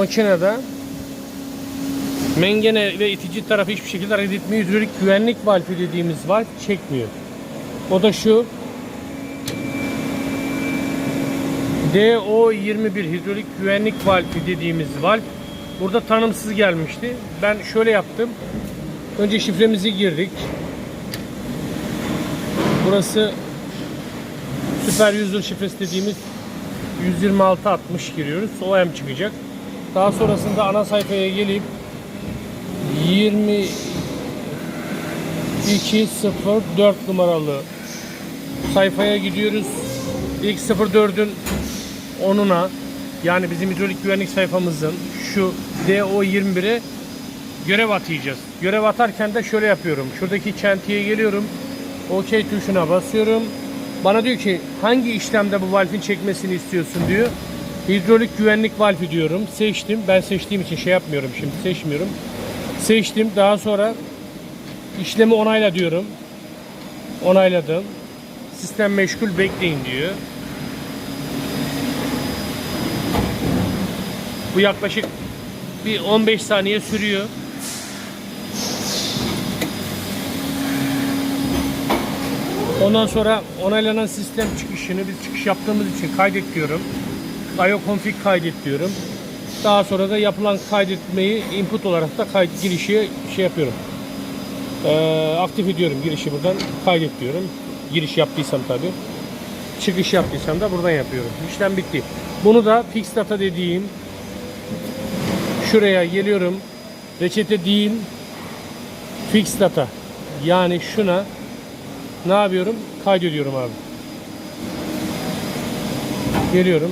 makinede mengene ve itici tarafı hiçbir şekilde hareket etmiyor. Hidrolik güvenlik valfi dediğimiz valf çekmiyor. O da şu. DO21 hidrolik güvenlik valfi dediğimiz valf burada tanımsız gelmişti. Ben şöyle yaptım. Önce şifremizi girdik. Burası süper user şifresi dediğimiz 12660 giriyoruz. OM çıkacak. Daha sonrasında ana sayfaya gelip 2204 numaralı sayfaya gidiyoruz. İlk 04'ün 10'una yani bizim hidrolik güvenlik sayfamızın şu DO21'e görev atayacağız. Görev atarken de şöyle yapıyorum. Şuradaki çentiye geliyorum. OK tuşuna basıyorum. Bana diyor ki hangi işlemde bu valfin çekmesini istiyorsun diyor. Hidrolik güvenlik valfi diyorum. Seçtim. Ben seçtiğim için şey yapmıyorum şimdi. Seçmiyorum. Seçtim. Daha sonra işlemi onayla diyorum. Onayladım. Sistem meşgul bekleyin diyor. Bu yaklaşık bir 15 saniye sürüyor. Ondan sonra onaylanan sistem çıkışını biz çıkış yaptığımız için kaydet diyorum. IOConfig kaydet diyorum. Daha sonra da yapılan kaydetmeyi input olarak da kayıt girişi şey yapıyorum. Ee, aktif ediyorum girişi buradan kaydet diyorum. Giriş yaptıysam tabi. Çıkış yaptıysam da buradan yapıyorum. İşlem bitti. Bunu da fix data dediğim şuraya geliyorum. Reçete değil fix data. Yani şuna ne yapıyorum? Kaydediyorum abi. Geliyorum.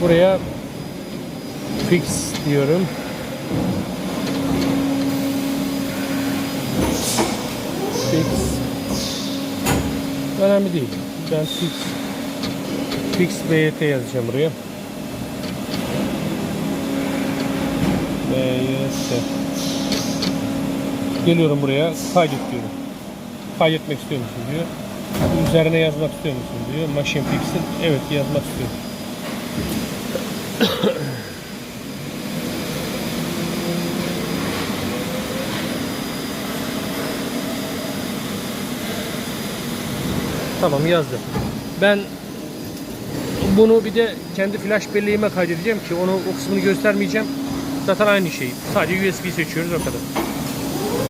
Buraya fix diyorum. Fix. Önemli değil. Ben fix fix BYT yazacağım buraya. BYT. Geliyorum buraya. Kaydet diyorum. Kaydetmek istiyor musun diyor. Üzerine yazmak istiyor musun diyor. Machine fix'in. Evet yazmak istiyorum. Tamam yazdım. Ben bunu bir de kendi flash belleğime kaydedeceğim ki onu o kısmını göstermeyeceğim. Zaten aynı şey. Sadece USB seçiyoruz o kadar.